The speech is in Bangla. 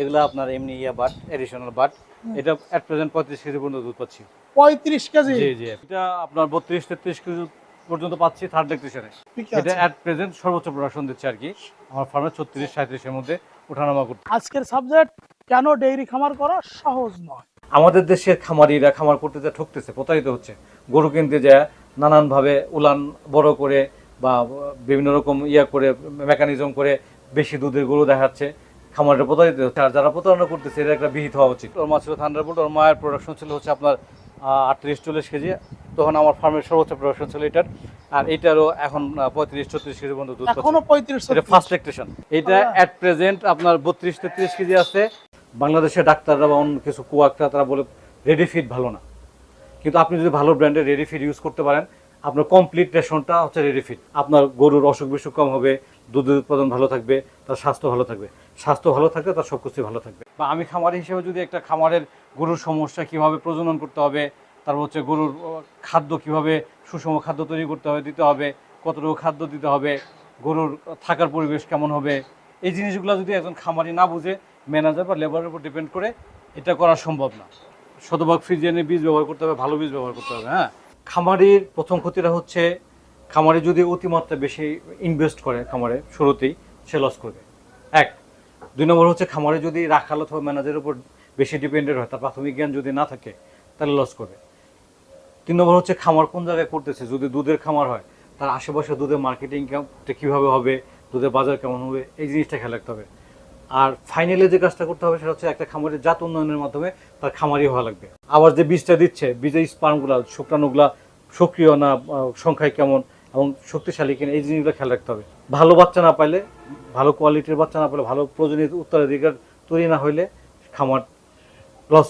এগুলো আপনার এমনি ইয়া বাট এডিশনাল বাট। এটা অ্যাট প্রেজেন্ট পঁয়ত্রিশ কেজি পর্যন্ত দুধ পাচ্ছি। পঁয়ত্রিশ কেজি? জি জি। এটা আপনার বত্রিশ তেত্রিশ কেজি পর্যন্ত পাচ্ছি থার্ড ল্যাকটেশনে এটা অ্যাট প্রেজেন্ট সর্বোচ্চ প্রোডাকশন দিচ্ছে আর কি। আমার ফার্মে ছত্রিশ সাঁত্রিশের মধ্যে ওঠানামা করতে। আজকের সাবজেক্ট কেন ডেইরি খামার করা সহজ নয়? আমাদের দেশের খামারিরা খামার করতে যা ঠকতেছে প্রতারিত হচ্ছে। গরু কিনতে যায় নানানভাবে উলান বড় করে বা বিভিন্ন রকম ইয়া করে মেকানিজম করে বেশি দুধের গরু দেখাচ্ছে। খামারে প্রতারিত হচ্ছে। আর যারা প্রতারণা করতেছে এর একটা বিহিত হওয়া উচিত। ওর মা ছিল থান্ডারবোল্ট ওর মায়ের প্রোডাকশন ছিল হচ্ছে আপনার আটত্রিশ চল্লিশ কেজি। তখন আমার ফার্মের সর্বোচ্চ প্রোডাকশন ছিল এটার। আর এটারও এখন পঁয়ত্রিশ ছত্রিশ কেজি পর্যন্ত দুধ এখনও পঁয়ত্রিশ এটা ফার্স্ট লেকটেশন এটা অ্যাট প্রেজেন্ট আপনার বত্রিশ তেত্রিশ কেজি আছে। বাংলাদেশের ডাক্তাররা বা অন্য কিছু কুয়াকরা তারা বলে রেডি ফিড ভালো না। কিন্তু আপনি যদি ভালো ব্র্যান্ডের রেডি ফিড ইউজ করতে পারেন আপনার কমপ্লিট রেশনটা হচ্ছে রেডি ফিড আপনার গরুর অসুখ বিসুখ কম হবে দুধের উৎপাদন ভালো থাকবে, তার স্বাস্থ্য ভালো থাকবে। স্বাস্থ্য ভালো থাকলে তার সব কিছুই ভালো থাকবে। বা আমি খামারি হিসেবে যদি একটা খামারের গরুর সমস্যা কীভাবে প্রজনন করতে হবে, তারপর হচ্ছে গরুর খাদ্য কীভাবে সুষম খাদ্য তৈরি করতে হবে, দিতে হবে, কতটুকু খাদ্য দিতে হবে, গরুর থাকার পরিবেশ কেমন হবে, এই জিনিসগুলো যদি একজন খামারি না বুঝে, ম্যানেজার বা লেবারের উপর ডিপেন্ড করে, এটা করা সম্ভব না। শতভাগ ফ্রিজেনে বীজ ব্যবহার করতে হবে, ভালো বীজ ব্যবহার করতে হবে হ্যাঁ। খামারির প্রথম ক্ষতিটা হচ্ছে খামারে যদি অতিমাত্রা বেশি ইনভেস্ট করে খামারে, শুরুতেই সে লস করবে। এক। দুই নম্বর হচ্ছে খামারে যদি রাখাল অথবা ম্যানেজারের উপর বেশি ডিপেন্ডেন্ট হয়, তার প্রাথমিক জ্ঞান যদি না থাকে, তাহলে লস করবে। তিন নম্বর হচ্ছে খামার কোন জায়গায় করতেছে? যদি দুধের খামার হয়, তার আশেপাশে দুধের মার্কেটিং কীভাবে হবে, দুধের বাজার কেমন হবে, এই জিনিসটা খেয়াল রাখতে হবে। আর ফাইনালি যে কাজটা করতে হবে, সেটা হচ্ছে একটা খামারের জাত উন্নয়নের মাধ্যমে তার খামারি হওয়া লাগবে। আবার যে বীজটা দিচ্ছে, বীজের স্পার্মগুলা শুক্রাণুগুলা সক্রিয় না সংখ্যায় কেমন এবং শক্তিশালী কিনা, এই জিনিসগুলো খেয়াল রাখতে হবে। ভালো বাচ্চা না পাইলে, ভালো কোয়ালিটির বাচ্চা না পাইলে, ভালো প্রয়োজনীয় উত্তরাধিকার তৈরি না হইলে খামার লস